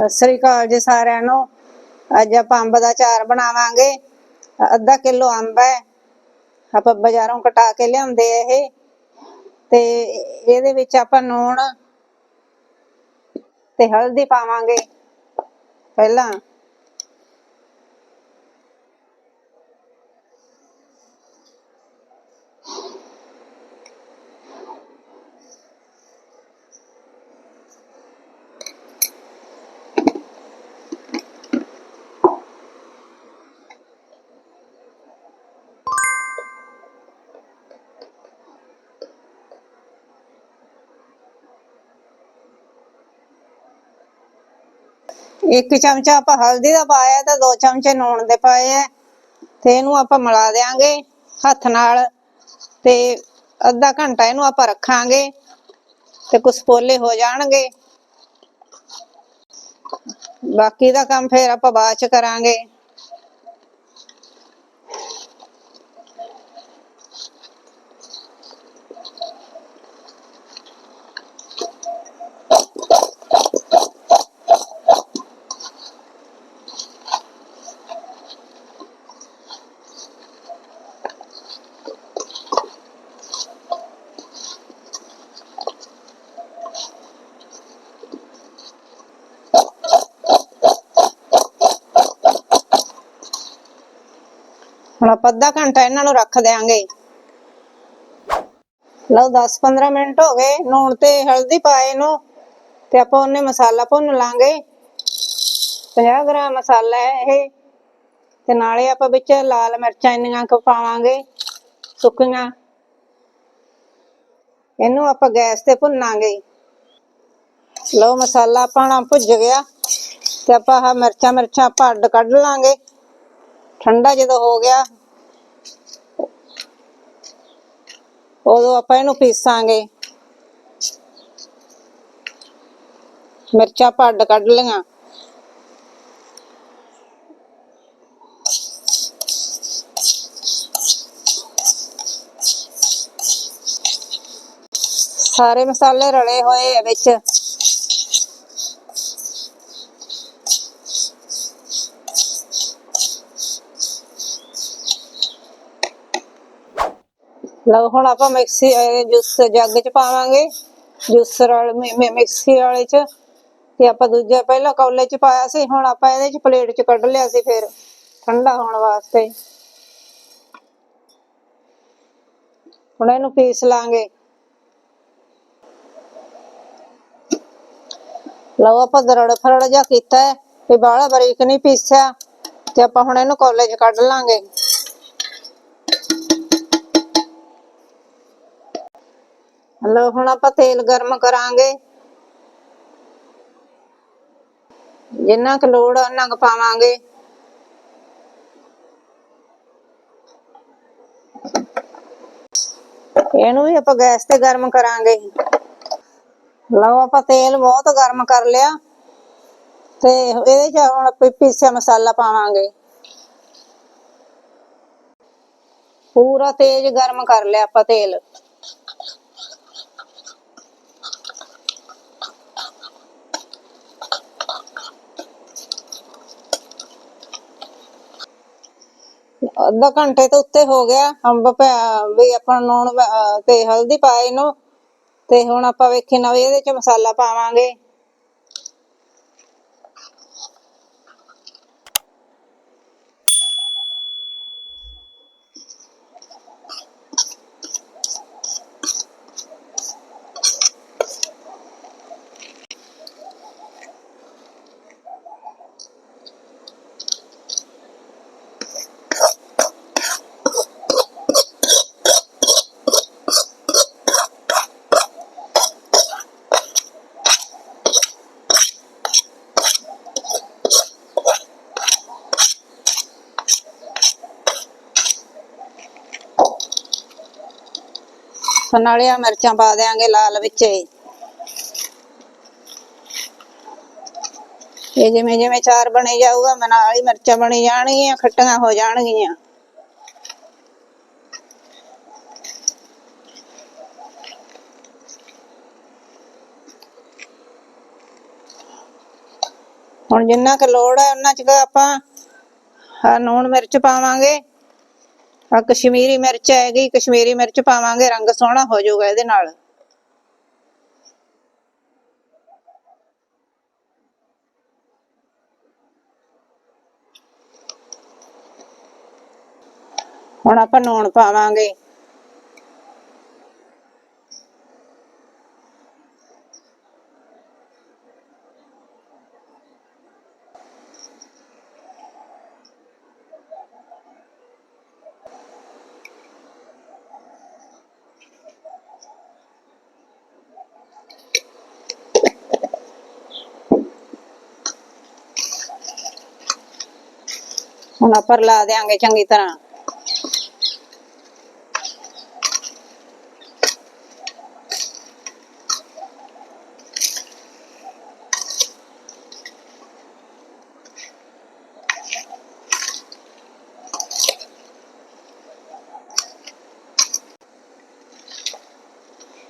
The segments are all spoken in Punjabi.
ਸਤਿ ਸ੍ਰੀ ਅਕਾਲ ਜੀ ਸਾਰਿਆਂ ਨੂੰ। ਅੱਜ ਆਪਾਂ ਅੰਬ ਦਾ ਚਾਰ ਬਣਾਵਾਂਗੇ। ਅੱਧਾ ਕਿਲੋ ਅੰਬ ਹੈ। ਆਪਾਂ ਬਾਜ਼ਾਰੋਂ ਕਟਾ ਕੇ ਲਿਆਉਂਦੇ ਇਹ। ਤੇ ਇਹਦੇ ਵਿੱਚ ਆਪਾਂ ਨੂਣ ਤੇ ਹਲਦੀ ਪਾਵਾਂਗੇ। ਪਹਿਲਾਂ ਇੱਕ ਚਮਚਾ ਆਪਾਂ ਹਲਦੀ ਦਾ ਪਾਇਆ ਤੇ ਦੋ ਚਮਚੇ ਨੂਣ ਦੇ ਪਾਏ ਆ। ਤੇ ਇਹਨੂੰ ਆਪਾਂ ਮਿਲਾ ਦੇਾਂਗੇ ਹੱਥ ਨਾਲ ਤੇ ਅੱਧਾ ਘੰਟਾ ਇਹਨੂੰ ਆਪਾਂ ਰੱਖਾਂਗੇ ਤੇ ਕੁਛ ਪੋਲੇ ਹੋ ਜਾਣਗੇ। ਬਾਕੀ ਦਾ ਕੰਮ ਫੇਰ ਆਪਾਂ ਬਾਅਦ ਚ ਕਰਾਂਗੇ। ਹੁਣ ਆਪਾਂ ਅੱਧਾ ਘੰਟਾ ਇਹਨਾਂ ਨੂੰ ਰੱਖ ਦੇਾਂਗੇ ਲਓ 10-15 ਮਿੰਟ ਹੋ ਗਏ, ਨੂਣ ਤੇ ਹਲਦੀ ਪਾਏ ਨੂੰ ਤੇ ਆਪਾਂ ਉਹਨੇ ਮਸਾਲਾ ਭੁੰਨ ਲਾਂਗੇ। 50 ਗ੍ਰਾਮ ਮਸਾਲਾ ਹੈ ਇਹ। ਤੇ ਨਾਲੇ ਆਪਾਂ ਵਿੱਚ ਲਾਲ ਮਿਰਚਾਂ ਇੰਨੀਆਂ ਕੁ ਪਾਵਾਂਗੇ, ਸੁੱਕੀਆਂ। ਇਹਨੂੰ ਆਪਾਂ ਗੈਸ ਤੇ ਭੁੰਨਾਂਗੇ। ਲਓ ਮਸਾਲਾ ਆਪਣਾ ਭੁੱਜ ਗਿਆ ਤੇ ਆਪਾਂ ਆਹ ਮਿਰਚਾਂ ਮਿਰਚਾਂ ਆਪਾਂ ਅੱਡ ਕੱਢ ਲਾਂਗੇ। ਠੰਡਾ ਜਦੋਂ ਹੋ ਗਿਆ, ਉਦੋਂ ਆਪਾਂ ਇਹਨੂੰ ਪੀਸਾਂਗੇ। ਮਿਰਚਾਂ ਪੱਡ ਕੱਢ ਲਈਆਂ। ਸਾਰੇ ਮਸਾਲੇ ਰਲੇ ਹੋਏ ਆ ਵਿੱਚ। ਲਓ ਹੁਣ ਆਪਾਂ ਮਿਕਸੀ ਅਹ ਜੂਸ ਜੱਗ ਚ ਪਾਵਾਂਗੇ ਜੂਸਰ ਵਾਲੇ ਮਿ- ਮਿਕਸੀ ਵਾਲੇ ਚ। ਤੇ ਆਪਾਂ ਦੂਜਾ ਪਹਿਲਾਂ ਕੌਲੇ ਚ ਪਾਇਆ ਸੀ, ਹੁਣ ਆਪਾਂ ਇਹਦੇ ਚ ਪਲੇਟ ਚ ਕੱਢ ਲਿਆ ਸੀ ਫਿਰ, ਠੰਡਾ ਹੋਣ ਵਾਸਤੇ। ਹੁਣ ਇਹਨੂੰ ਪੀਸ ਲਾਂਗੇ। ਲਓ ਆਪਾਂ ਦਰੜ ਫਰੜ ਜਿਹਾ ਕੀਤਾ ਹੈ ਤੇ ਬਾਹਲਾ ਬਰੀਕ ਨਹੀਂ ਪੀਸਿਆ। ਤੇ ਆਪਾਂ ਹੁਣ ਇਹਨੂੰ ਕੌਲੇ ਚ ਕੱਢ ਲਾਂਗੇ। ਲਓ, ਹੁਣ ਆਪਾਂ ਤੇਲ ਗਰਮ ਕਰਾਂਗੇ। ਜਿੰਨਾ ਕੁ ਲੋੜ ਆ ਉਹਨਾਂ ਕੁ ਪਾਵਾਂਗੇ। ਇਹਨੂੰ ਵੀ ਆਪਾਂ ਗੈਸ ਤੇ ਗਰਮ ਕਰਾਂਗੇ। ਲਓ, ਆਪਾਂ ਤੇਲ ਬਹੁਤ ਗਰਮ ਕਰ ਲਿਆ। ਤੇ ਇਹਦੇ ਚ ਹੁਣ ਆਪਾਂ ਪੀਸਿਆ ਮਸਾਲਾ ਪਾਵਾਂਗੇ। ਪੂਰਾ ਤੇਜ਼ ਗਰਮ ਕਰ ਲਿਆ ਆਪਾਂ ਤੇਲ। ਅੱਧਾ ਘੰਟੇ ਤੋਂ ਉੱਤੇ ਹੋ ਗਿਆ। ਅੰਬ ਪਿਆ ਵੀ ਆਪਾਂ ਲੂਣ ਅਹ, ਤੇ ਹਲਦੀ ਪਾਏ ਨੂੰ ਤੇ ਹੁਣ ਆਪਾਂ ਵੇਖੀ ਨਾ ਵੀ ਇਹਦੇ ਚ ਮਸਾਲਾ ਪਾਵਾਂਗੇ। ਫਿਰ ਮਿਰਚਾਂ ਪਾ ਦੇਾਂਗੇ ਲਾਲ ਵਿੱਚ। ਇਹ ਜਿਵੇਂ ਜਿਵੇਂ ਚਾਰ ਬਣੇ ਜਾਊਗਾ ਮਨਾਲੀ ਮਿਰਚਾਂ ਬਣੀ ਜਾਣਗੀਆਂ, ਖੱਟੀਆਂ ਹੋ ਜਾਣਗੀਆਂ। ਹੁਣ ਜਿੰਨਾ ਕੁ ਲੋੜ ਹੈ, ਉਹਨਾਂ ਚ ਆਪਾਂ ਆਹ ਲੂਣ ਮਿਰਚ ਪਾਵਾਂਗੇ। ਆ ਕਸ਼ਮੀਰੀ ਮਿਰਚ ਹੈਗੀ ਕਸ਼ਮੀਰੀ ਮਿਰਚ ਪਾਵਾਂਗੇ, ਰੰਗ ਸੋਹਣਾ ਹੋ ਜਾਊਗਾ ਇਹਦੇ ਨਾਲ। ਹੁਣ ਆਪਾਂ ਨੂਣ ਪਾਵਾਂਗੇ। ਹੁਣ ਆਪਾਂ ਲਾ ਦੇਾਂਗੇ ਚੰਗੀ ਤਰ੍ਹਾਂ।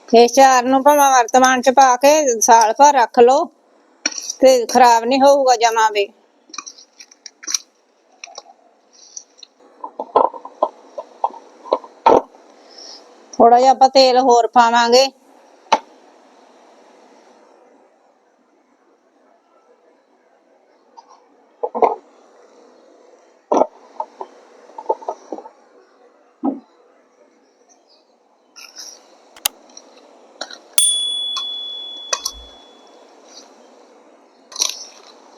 ਇਹ ਚਾਰ ਨੂੰ ਭਾਵੇਂ ਵਰਤਮਾਨ ਚ ਪਾ ਕੇ ਸਾਲ ਭਰ ਰੱਖ ਲਓ, ਤੇ ਖਰਾਬ ਨਹੀਂ ਹੋਊਗਾ ਜਮਾ ਵੀ। ਥੋੜਾ ਜਿਹਾ ਆਪਾਂ ਤੇਲ ਹੋਰ ਪਾਵਾਂਗੇ।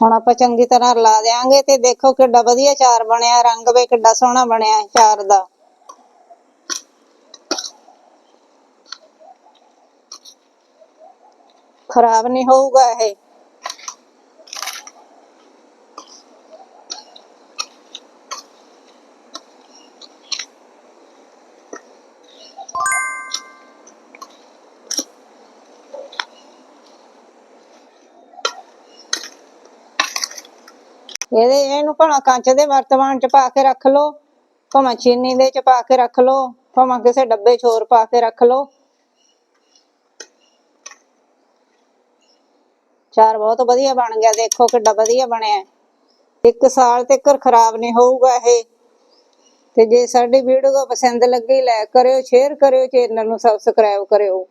ਹੁਣ ਆਪਾਂ ਚੰਗੀ ਤਰ੍ਹਾਂ ਰਲਾ ਦੇਾਂਗੇ ਤੇ ਦੇਖੋ ਕਿੱਡਾ ਵਧੀਆ ਚਾਰ ਬਣਿਆ, ਰੰਗ ਵੀ ਕਿੱਡਾ ਸੋਹਣਾ ਬਣਿਆ ਚਾਰ ਦਾ। ਖਰਾਬ ਨਹੀਂ ਹੋਊਗਾ ਇਹ। ਇਹਦੇ ਇਹਨੂੰ ਭਾਵੇਂ ਕੰਚ ਦੇ ਵਰਤਮਾਨ ਚ ਪਾ ਕੇ ਰੱਖ ਲਓ, ਭਾਵੇਂ ਚੀਨੀ ਦੇ ਚ ਪਾ ਕੇ ਰੱਖ ਲਓ, ਭਾਵੇਂ ਕਿਸੇ ਡੱਬੇ ਚ ਹੋਰ ਪਾ ਕੇ ਰੱਖ ਲਓ। ਚਾਰ ਬਹੁਤ ਵਧੀਆ ਬਣ ਗਿਆ, ਦੇਖੋ ਕਿੱਡਾ ਵਧੀਆ ਬਣਿਆ। ਇੱਕ ਸਾਲ ਤੱਕ ਖਰਾਬ ਨਹੀਂ ਹੋਊਗਾ ਇਹ। ਤੇ ਜੇ ਸਾਡੀ ਵੀਡੀਓ ਪਸੰਦ ਲੱਗੀ ਲਾਈਕ ਕਰਿਓ ਸ਼ੇਅਰ ਕਰਿਓ ਚੈਨਲ ਨੂੰ ਸਬਸਕ੍ਰਾਈਬ ਕਰਿਓ।